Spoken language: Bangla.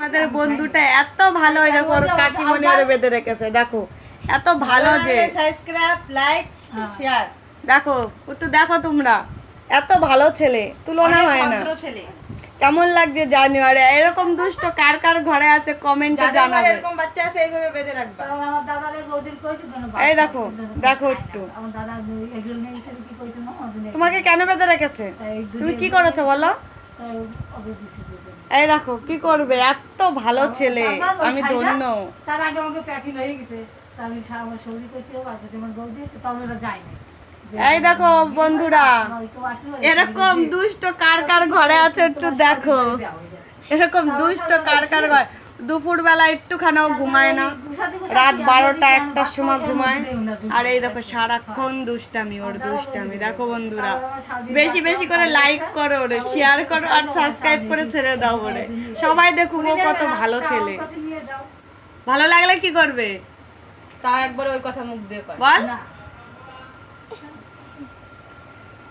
আমাদের বন্ধুটা এত ভালো ওর কাকিমণি ওরে বেঁধে রেখেছে দেখো। এত ভালো যে। সাবস্ক্রাইব লাইক শেয়ার দেখো একটু দেখো তোমরা। এত ভালো ছেলে তুলনা হয় না। ছেলে। কেমন লাগছে জানুয়ারি এরকম দুষ্ট কার কার ঘরে আছে কমেন্টে যাদের জানাবে। এরকম বাচ্চা আছে এইভাবে বেঁধে রাখবা। কারণ আমার দাদাদের বৌদির কইছে এই দেখো দেখো একটু। আমার দাদা এগুলো হিসেবে কি কইছে না তোমাকে কেন বেঁধে রেখেছে? তুমি কি করেছ বলো? এই দেখো কি করবে? এত ভালো ছেলে। আমার আমি ধন্য। তার আগে আমাকে প্যাকিং হয়ে গেছে। তার আমি আমার শরীর কইছে ও বাচ্চা তোমার বৌদি দিয়েছে তখন ওরা যায় না। এই দেখো বন্ধুরা আমার এরকম দুষ্ট কার কার ঘরে আছে একটু দেখো। এরকম দুষ্ট কার কার ঘর দুপুর বেলা একটুখানাও ঘুমায় না। রাত বারোটা একটার সময় ঘুমায়। আর এই দেখো, সারাক্ষণ দুষ্টামি, ওর দুষ্টামি। দেখো বন্ধুরা, বেশি বেশি করে লাইক করো ওরে শেয়ার করো আর সাবস্ক্রাইব করে ছেড়ে দাও ওরে। সবাই দেখুক ও কত ভালো ছেলে। ভালো লাগলে কি করবে? তা একবার ওই কথা মুখ দিয়ে বল।